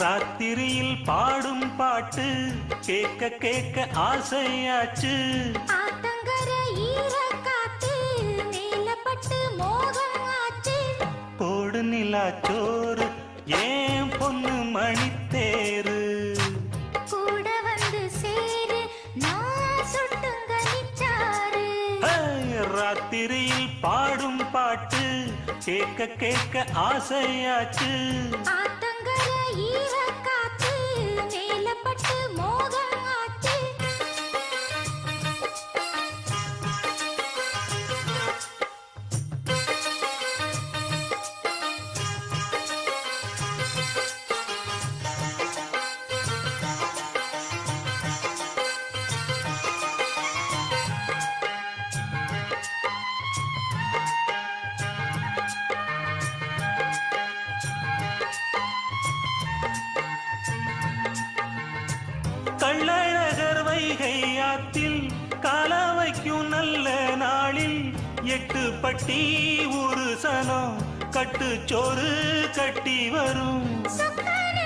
ராத்திரியில் பாடும் பாட்டு கேட்க கேட்க ஆசையாச்சு. போடு நிலா சோறு ஏன் பொண்ணு மணித்தேரு கூட வந்து சேரு ராத்திரியில் பாடும் பாட்டு கேட்க கேட்க ஆசையாச்சு. Shakira. கள்ளழகர் வைகை ஆத்தில் கால நல்ல நாளில் எட்டு பட்டி ஒரு சனம் கட்டு சோறு கட்டி வரும். சொக்கன